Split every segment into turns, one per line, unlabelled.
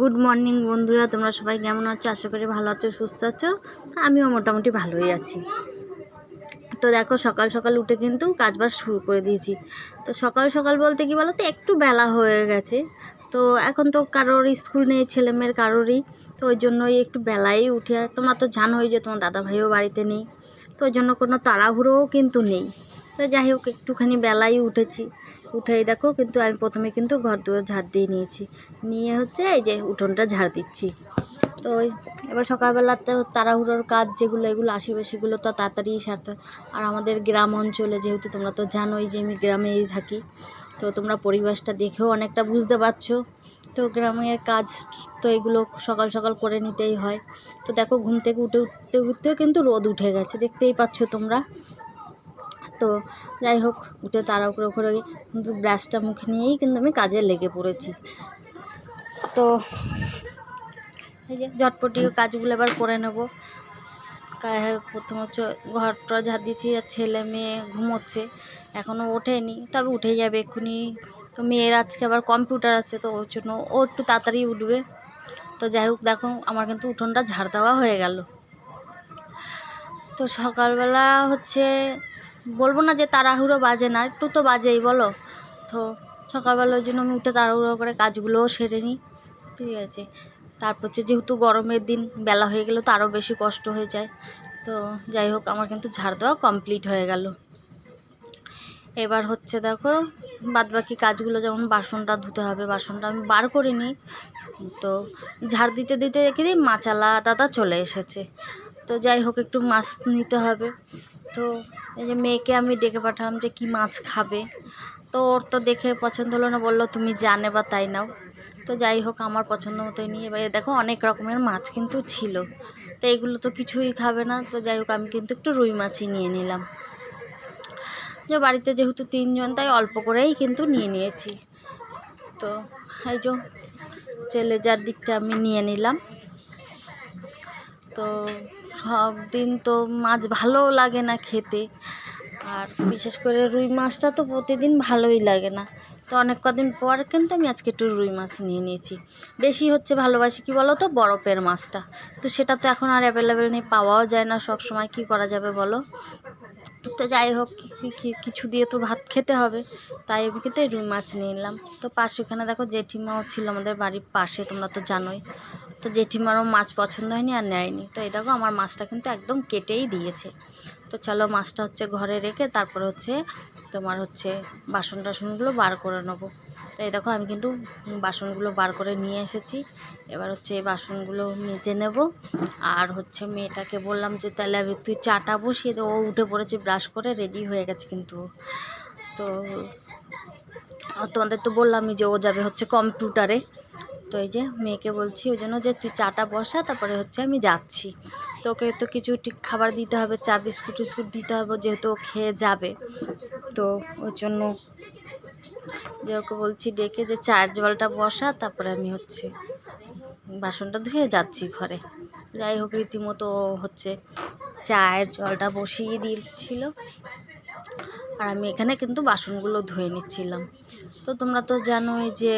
Good morning বন্ধুরা। তোমরা সবাই কেমন আছো? আশা করি ভালো আছো, সুস্থ আছো। আমিও মোটামুটি ভালোই আছি। তো দেখো, সকাল সকাল উঠে কিন্তু কাজবাজ শুরু করে দিয়েছি। তো সকাল সকাল বলতে কি বলো তো একটু বেলা হয়ে গেছে। তো এখন তো কারোর স্কুল নেই, ছেলেমেয়ের কারোরই। তো ওই জন্যই একটু বেলাই উঠে, তোমরা তো জানোই যে তোমার দাদা ভাইও বাড়িতে নেই। তো ওই জন্য কোনো তাড়াহুড়োও কিন্তু নেই। তো যাই হোক, একটুখানি বেলাই উঠেছি। উঠেই দেখো, কিন্তু আমি প্রথমে কিন্তু ঘর দুয়ার ঝাড় দিয়ে নিয়েছি। নিয়ে হচ্ছে এই যে উঠোনটা ঝাড় দিচ্ছি। তো ওই এবার সকালবেলাতে তাড়াহুড়োর কাজ যেগুলো, এগুলো আশিপাশিগুলো তো তাড়াতাড়ি সারতে। আর আমাদের গ্রাম অঞ্চলে যেহেতু তোমরা তো জানোই যে আমি গ্রামেই থাকি, তো তোমরা পরিবেশটা দেখেও অনেকটা বুঝতে পারছ। তো গ্রামের কাজ তো এগুলো সকাল সকাল করে নিতেই হয়। তো দেখো, ঘুম থেকে উঠে, উঠতে, উঠতেও কিন্তু রোদ উঠে গেছে, দেখতেই পাচ্ছ তোমরা। তো যাই হোক, উঠে তাড়াহুড়ো করে কিন্তু ব্রাশটা মুখে নিয়েই কিন্তু আমি কাজে লেগে পড়েছি। তো এই যে ঝটপটি কাজগুলো এবার করে নেব। প্রথম হচ্ছে ঘরটা ঝাড় দিয়েছি আর ছেলে মেয়ে ঘুমোচ্ছে এখনও ওঠেনি, তবে উঠে যাবে এক্ষুনি। তো মেয়ের আজকে আবার কম্পিউটার আছে, তো ওর জন্য ও একটু তাড়াতাড়ি উঠবে। তো যাই হোক, দেখো আমার কিন্তু উঠোনটা ঝাড় দেওয়া হয়ে গেল। তো সকালবেলা হচ্ছে বলব না যে তাড়াহুড়ো বাজে না, একটু তো বাজেই, বলো? তো সকালবেলা ওই জন্য আমি উঠে তাড়াহুড়ো করে কাজগুলোও সেরে নিই, ঠিক আছে। তারপর হচ্ছে যেহেতু গরমের দিন, বেলা হয়ে গেলে তো আরও বেশি কষ্ট হয়ে যায়। তো যাই হোক, আমার কিন্তু ঝাড় দেওয়া কমপ্লিট হয়ে গেল। এবার হচ্ছে দেখো, বাদবাকি কাজগুলো যেমন বাসনটা ধুতে হবে, বাসনটা আমি বার করিনি তো ঝাড় দিতে দিতে দেখি মাচালা দাদা চলে এসেছে। তো যাই হোক, একটু মাছ নিতে হবে। তো এই যে মেয়েকে আমি ডেকে পাঠালাম যে কী মাছ খাবে। তো ওর তো দেখে পছন্দ হলো না, বলল, তুমি জানে বা তাই নাও। তো যাই হোক, আমার পছন্দ মতোই নিয়ে এবার দেখো, অনেক রকমের মাছ কিন্তু ছিল। তো এগুলো তো কিছুই খাবে না। তো যাই হোক, আমি কিন্তু একটু রুই মাছই নিয়ে নিলাম। যে বাড়িতে যেহেতু তিনজন, তাই অল্প করেই কিন্তু নিয়ে নিয়েছি। তো এই যে যার দিকটা আমি নিয়ে নিলাম। তো সব দিন তো মাছ ভালোও লাগে না খেতে। আর বিশেষ করে রুই মাছটা তো প্রতিদিন ভালোই লাগে না। তো অনেক কদিন পর কিন্তু আমি আজকে একটু রুই মাছ নিয়ে নিয়েছি। বেশি হচ্ছে ভালোবাসি কি বলো তো বরফের মাছটা। তো সেটা তো এখন আর অ্যাভেলেবেল নেই, পাওয়াও যায় না সব সময় কী করা যাবে বলো? তো যাই হোক কিছু দিয়ে তো ভাত খেতে হবে। তাই আমি কিন্তু রুই মাছ নিয়ে নিলাম। তো পাশে ওখানে দেখো জেঠিমাও ছিল আমাদের বাড়ির পাশে, তোমরা তো জানোই। তো জেঠিমারও মাছ পছন্দ হয়নি আর নেয়নি। তো এই দেখো আমার মাছটা কিন্তু একদম কেটেই দিয়েছে। তো চলো মাছটা হচ্ছে ঘরে রেখে তারপর হচ্ছে তোমার হচ্ছে বাসন টাসনগুলো বার করে নেব। তো এই দেখো আমি কিন্তু বাসনগুলো বার করে নিয়ে এসেছি। এবার হচ্ছে এই বাসনগুলো মেজে নেব। আর হচ্ছে মেয়েটাকে বললাম যে, তাহলে আমি তুই চাটা বসিয়ে ও উঠে পড়েছে ব্রাশ করে রেডি হয়ে গেছে কিন্তু তো তোমাদের তো বললামই যে ও যাবে হচ্ছে কম্পিউটারে। তো এই যে মেয়েকে বলছি, ওই জন্য যে তুই চাটা বসা, তারপরে হচ্ছে আমি যাচ্ছি। তো ওকে তো কিছু ঠিক খাবার দিতে হবে, চা, বিস্কুট, টিস্কুট দিতে হবে, যেহেতু ও খেয়ে যাবে। তো ওই জন্য যে ওকে বলছি ডেকে যে চায়ের জলটা বসা, তারপরে আমি হচ্ছে বাসনটা ধুয়ে যাচ্ছি ঘরে। যাই হোক, রীতিমতো হচ্ছে চায়ের জলটা বসিয়ে দিয়েছিল। আর আমি এখানে কিন্তু বাসনগুলো ধুয়ে নিচ্ছিলাম। তো তোমরা তো জানোই যে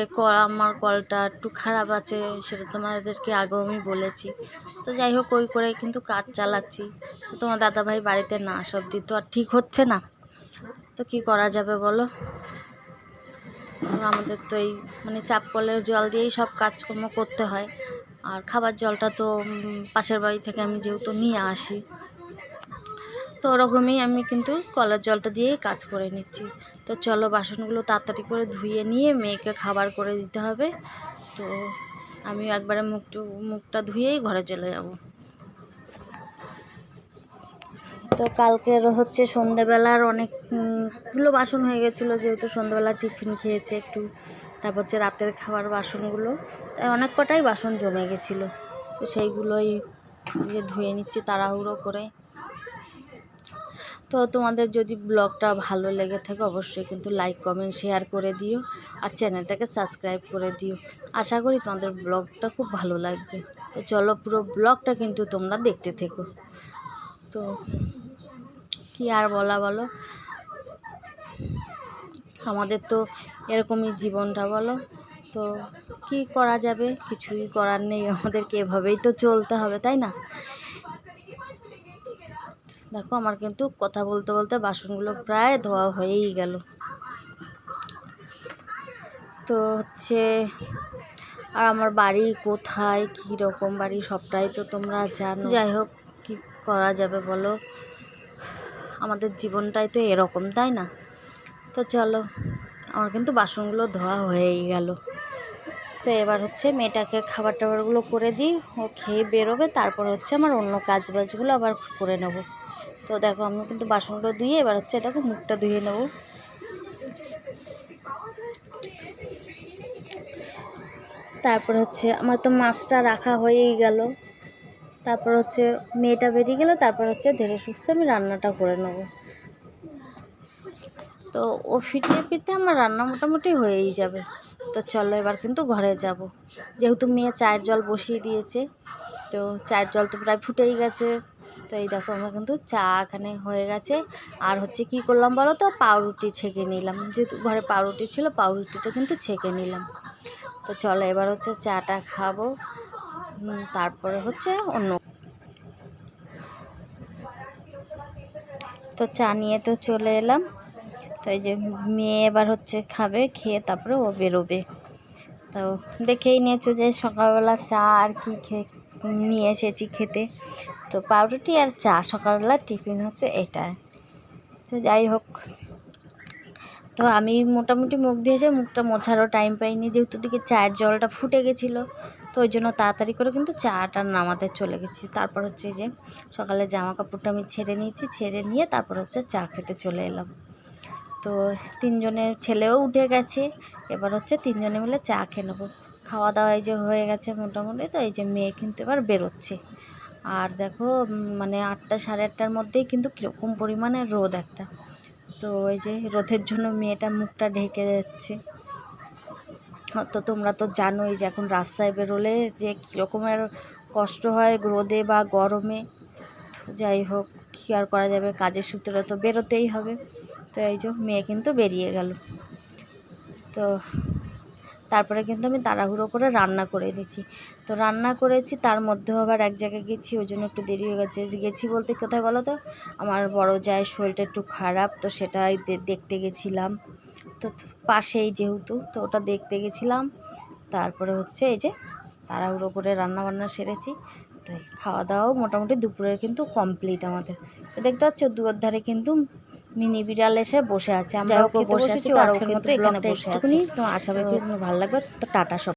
আমার কলটা একটু খারাপ আছে, সেটা তোমাদেরকে আগেও আমি বলেছি। তো যাই হোক, ওই করে কিন্তু কাজ চালাচ্ছি। তো তোমার দাদাভাই বাড়িতে না সব দিন তো আর ঠিক হচ্ছে না। তো কি করা যাবে বলো? আমাদের তো এই মানে চাপ কলের জল দিয়েই সব কাজকর্ম করতে হয়। আর খাবার জলটা তো পাশের বাড়ি থেকে আমি যেহেতু নিয়ে আসি তো ওরকমই আমি কিন্তু কলার জলটা দিয়েই কাজ করে নিচ্ছি। তো চলো বাসনগুলো তাড়াতাড়ি করে ধুয়ে নিয়ে মেয়েকে খাবার করে দিতে হবে। তো আমি একবারে মুখটু, মুখটা ধুয়েই ঘরে চলে যাব। তো কালকের হচ্ছে সন্ধেবেলার অনেকগুলো বাসন হয়ে গেছিল, যেহেতু সন্ধেবেলা টিফিন খেয়েছে একটু। তারপর হচ্ছে রাতের খাবার বাসনগুলো। তাই অনেক কটাই বাসন জমে গেছিল। তো সেইগুলোই ধুয়ে নিচ্ছি, তাড়াহুড়ো করে। তো তোমাদের যদি ব্লগটা ভালো লেগে থাকে অবশ্যই কিন্তু লাইক কমেন্ট শেয়ার করে দিও আর চ্যানেলটাকে সাবস্ক্রাইব করে দিও। আশা করি তোমাদের ব্লগটা খুব ভালো লাগবে। তো চলো পুরো ব্লগটা কিন্তু তোমরা দেখতে থেকো। তো কি আর বলা বলো? আমাদের তো এরকমই জীবনটা বলো। তো কি করা যাবে? কিছুই করার নেই। আমাদেরকে এভাবেই তো চলতে হবে, তাই না? দেখো আমার কিন্তু কথা বলতে বলতে বাসনগুলো প্রায় ধোয়া হয়েই গেল। তো হচ্ছে, আর আমার বাড়ি কোথায়, কী রকম বাড়ি সবটাই তো তোমরা জানো। যাই হোক, কী করা যাবে বলো? আমাদের জীবনটাই তো এরকম, তাই না? তো চলো, আমার কিন্তু বাসনগুলো ধোয়া হয়েই গেল। তো এবার হচ্ছে মেয়েটাকে খাবার টাবারগুলো করে দিই, ও খেয়ে বেরোবে, তারপর হচ্ছে আমার অন্য কাজ বাজগুলো আবার করে নেব। তো দেখো আমি কিন্তু বাসনগুলো দিয়ে এবার হচ্ছে দেখো মুখটা ধুয়ে নেব। তারপর হচ্ছে আমার তো মাছটা রাখা হয়েই গেল। তারপর হচ্ছে মেয়েটা বেরিয়ে গেলে তারপর হচ্ছে ধীরে সুস্থে আমি রান্নাটা করে নেব। তো ও ফিরতে ফিরতে আমার রান্না মোটামুটি হয়েই যাবে। তো চলো এবার কিন্তু ঘরে যাব। যেহেতু মেয়ে চায়ের জল বসিয়ে দিয়েছে, তো চায়ের জল তো প্রায় ফুটেই গেছে। তো এই দেখো আমার কিন্তু চা এখানে হয়ে গেছে। আর হচ্ছে কি করলাম বলো তো? পাউরুটি ছেঁকে নিলাম। যেহেতু ঘরে পাউরুটি ছিল, পাউরুটিটা কিন্তু ছেঁকে নিলাম। তো চলো এবার হচ্ছে চাটা খাব। তারপরে হচ্ছে অন্য তো চা নিয়ে তো চলে এলাম। তো এই যে মেয়ে এবার হচ্ছে খাবে, খেয়ে তারপরে ও বেরোবে। তো দেখেই নিয়েছো যে সকালবেলা চা আর কি খেয়ে নিয়ে এসেছি খেতে। তো পাউরুটি আর চা সকালবেলা টিফিন হচ্ছে এটা। তো যাই হোক, তো আমি মোটামুটি মুখ দিয়েছে মুখটা মোছারও টাইম পাইনি, যেহেতু দিকে চায়ের জলটা ফুটে গেছিল, তো ওই জন্য তাড়াতাড়ি করে কিন্তু চাটা নামাতে চলে গেছি। তারপর হচ্ছে যে সকালে জামা কাপড়টা আমি ছেড়ে নিয়েছি, ছেড়ে নিয়ে তারপর হচ্ছে চা খেতে চলে এলাম। তো তিনজনের ছেলেও উঠে গেছে, এবার হচ্ছে তিনজনে মিলে চা খেয়ে নেব। খাওয়া দাওয়া এই যে হয়ে গেছে মোটামুটি, তো এই যে মেয়ে কিন্তু এবার বেরোচ্ছে। আর দেখো মানে আটটা সাড়ে আটটার মধ্যেই কিন্তু কীরকম পরিমাণে রোদ একটা। তো ওই যে রোদের জন্য মেয়েটা মুখটা ঢেকে যাচ্ছে। তো তোমরা তো জানোই যে এখন রাস্তায় বেরোলে যে কীরকমের কষ্ট হয় রোদে বা গরমে। যাই হোক, কী আর করা যাবে? কাজের সূত্রে তো বেরোতেই হবে। তো এই যে মেয়ে কিন্তু বেরিয়ে গেল। তো তারপরে কিন্তু আমি তাড়াহুড়ো করে রান্না করে নিয়েছি তো রান্না করেছি, তার মধ্যেও আবার এক জায়গায় গেছি, ওই জন্য একটু দেরি হয়ে গেছে। গেছি বলতে কোথায় বলো তো? আমার বড় জায়ের শরীরটা একটু খারাপ, তো সেটাই দেখতে গেছিলাম। তো পাশেই যেহেতু, তো ওটা দেখতে গেছিলাম। তারপরে হচ্ছে এই যে তাড়াহুড়ো করে রান্না বান্না সেরেছি। তো খাওয়া দাওয়াও মোটামুটি দুপুরের কিন্তু কমপ্লিট আমাদের। তো দেখতে পাচ্ছ দুয়ার ধারে কিন্তু মিনি বিড়াল এসে বসে আছে। আমরা বসে আছি তো আজকের মতো এখানে বসে আছি। তো আশা করি ভালো লাগবে। তো টাটা সব।